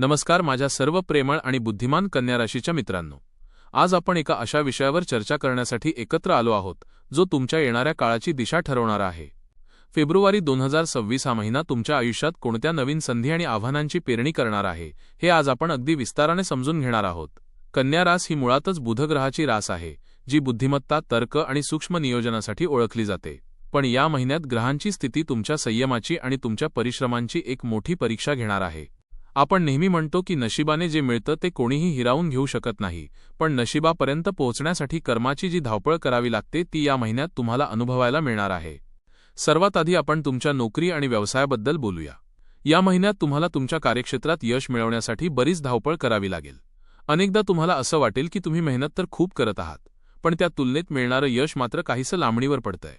नमस्कार माझ्या सर्व प्रेमळ आणि बुद्धिमान कन्या राशीच्या मित्रांनो. आज आपण एका अशा विषयावर चर्चा करण्यासाठी एकत्र आलो आहोत जो तुमच्या येणाऱ्या काळाची दिशा ठरवणारा आहे. फेब्रुवारी दोन हजार सव्वीस हा महिना तुमच्या आयुष्यात कोणत्या नवीन संधी आणि आव्हानांची पेरणी करणार आहे हे आज आपण अगदी विस्ताराने समजून घेणार आहोत. कन्या रास ही मुळातच बुधग्रहाची रास आहे जी बुद्धिमत्ता तर्क आणि सूक्ष्म नियोजनासाठी ओळखली जाते. पण या महिन्यात ग्रहांची स्थिती तुमच्या संयमाची आणि तुमच्या परिश्रमांची एक मोठी परीक्षा घेणार आहे. आपण नेहमी म्हणतो की नशिबाने जे मिळतं ते कोणीही हिरावून घेऊ शकत नाही पण नशिबापर्यंत पोहोचण्यासाठी कर्माची जी धावपळ करावी लागते ती या महिन्यात तुम्हाला अनुभवायला मिळणार आहे. सर्वात आधी आपण तुमच्या नोकरी आणि व्यवसायाबद्दल बोलूया. या महिन्यात तुम्हाला तुमच्या कार्यक्षेत्रात यश मिळवण्यासाठी बरीच धावपळ करावी लागेल. अनेकदा तुम्हाला असं वाटेल की तुम्ही मेहनत तर खूप करत आहात पण त्या तुलनेत मिळणारं यश मात्र काहीसं लांबणीवर पडतंय.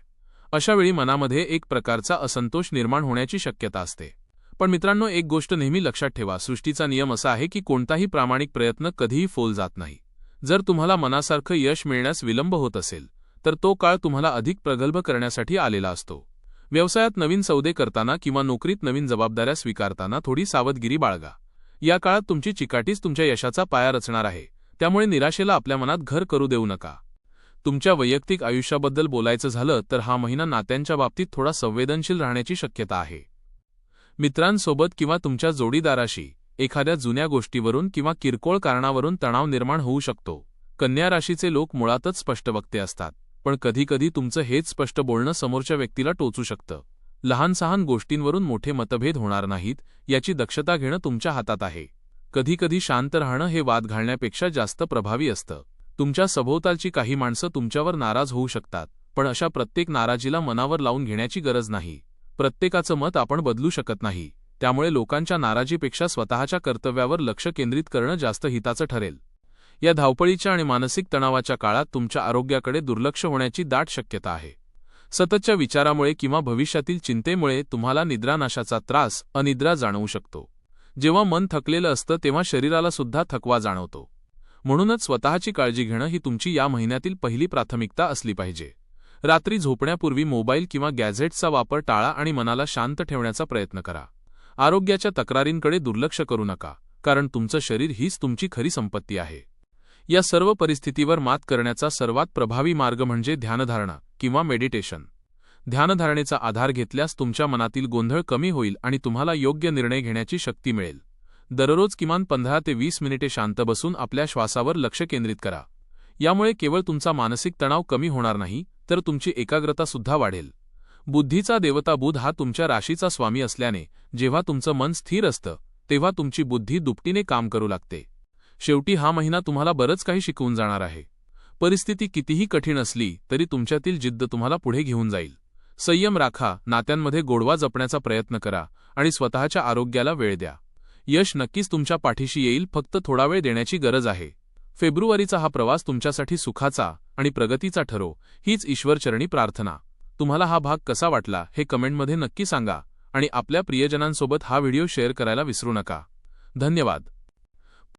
अशावेळी मनामध्ये एक प्रकारचा असंतोष निर्माण होण्याची शक्यता असते. पण मित्रांनो एक गोष्ट नेहमी लक्षात ठेवा. सृष्टीचा नियम असा आहे की कोणताही प्रामाणिक प्रयत्न कधीही फोल जात नाही. जर तुम्हाला मनासारखं यश मिळण्यास विलंब होत असेल तर तो काळ तुम्हाला अधिक प्रगल्भ करण्यासाठी आलेला असतो. व्यवसायात नवीन सौदे करताना किंवा नोकरीत नवीन जबाबदाऱ्या स्वीकारताना थोडी सावधगिरी बाळगा. या काळात तुमची चिकाटीच तुमच्या यशाचा पाया रचणार आहे. त्यामुळे निराशेला आपल्या मनात घर करू देऊ नका. तुमच्या वैयक्तिक आयुष्याबद्दल बोलायचं झालं तर हा महिना नात्यांच्या बाबतीत थोडा संवेदनशील राहण्याची शक्यता आहे. मित्रांसोबत किंवा तुमच्या जोडीदाराशी एखाद्या जुन्या गोष्टीवरून किंवा किरकोळ कारणावरून तणाव निर्माण होऊ शकतो. कन्या राशीचे लोक मुळातच स्पष्टवक्ते असतात पण कधीकधी तुमचं हेच स्पष्ट बोलणं समोरच्या व्यक्तीला टोचू शकतं. लहान सहान गोष्टींवरून मोठे मतभेद होणार नाहीत याची दक्षता घेणं तुमच्या हातात आहे. कधीकधी शांत राहणं हे वाद घालण्यापेक्षा जास्त प्रभावी असतं. तुमच्या सभोवतालची काही माणसं तुमच्यावर नाराज होऊ शकतात पण अशा प्रत्येक नाराजीला मनावर लावून घेण्याची गरज नाही. प्रत्येकाचं मत आपण बदलू शकत नाही. त्यामुळे लोकांच्या नाराजीपेक्षा स्वतःच्या कर्तव्यावर लक्ष केंद्रित करणं जास्त हिताचं ठरेल. या धावपळीच्या आणि मानसिक तणावाच्या काळात तुमच्या आरोग्याकडे दुर्लक्ष होण्याची दाट शक्यता आहे. सततच्या विचारामुळे किंवा भविष्यातील चिंतेमुळे तुम्हाला निद्रानाशाचा त्रास अनिद्रा जाणवू शकतो. जेव्हा मन थकलेलं असतं तेव्हा शरीराला सुद्धा थकवा जाणवतो. म्हणूनच स्वतःची काळजी घेणं ही तुमची या महिन्यातील पहिली प्राथमिकता असली पाहिजे. रात्री झोपण्यापूर्वी मोबाईल किंवा गॅझेट्सचा वापर टाळा आणि मनाला शांत ठेवण्याचा प्रयत्न करा. आरोग्याच्या तक्रारींकडे दुर्लक्ष करू नका कारण तुमचं शरीर हीच तुमची खरी संपत्ती आहे. या सर्व परिस्थितीवर मात करण्याचा सर्वात प्रभावी मार्ग म्हणजे ध्यानधारणा किंवा मेडिटेशन. ध्यानधारणेचा आधार घेतल्यास तुमच्या मनातील गोंधळ कमी होईल आणि तुम्हाला योग्य निर्णय घेण्याची शक्ती मिळेल. दररोज किमान पंधरा ते वीस मिनिटे शांत बसून आपल्या श्वासावर लक्ष केंद्रित करा. यामुळे केवळ तुमचा मानसिक तणाव कमी होणार नाही तर तुमची एकाग्रता सुद्धा वाढेल. बुद्धीचा देवता बुध हा तुमच्या राशीचा स्वामी असल्याने जेव्हा तुमचं मन स्थिर असतं तेव्हा तुमची बुद्धी दुपटीने काम करू लागते. शेवटी हा महिना तुम्हाला बरंच काही शिकवून जाणार आहे. परिस्थिती कितीही कठीण असली तरी तुमच्यातील जिद्द तुम्हाला पुढे घेऊन जाईल. संयम राखा नात्यांमध्ये गोडवा जपण्याचा प्रयत्न करा आणि स्वतःच्या आरोग्याला वेळ द्या. यश नक्कीच तुमच्या पाठीशी येईल फक्त थोडा वेळ देण्याची गरज आहे. फेब्रुवारीचा हा प्रवास तुमच्यासाठी सुखाचा आणि प्रगतीचा ठरो हीच ईश्वरचरणी प्रार्थना. तुम्हाला हा भाग कसा वाटला हे कमेंटमध्ये नक्की सांगा आणि आपल्या प्रियजनांसोबत हा व्हिडिओ शेअर करायला विसरू नका. धन्यवाद.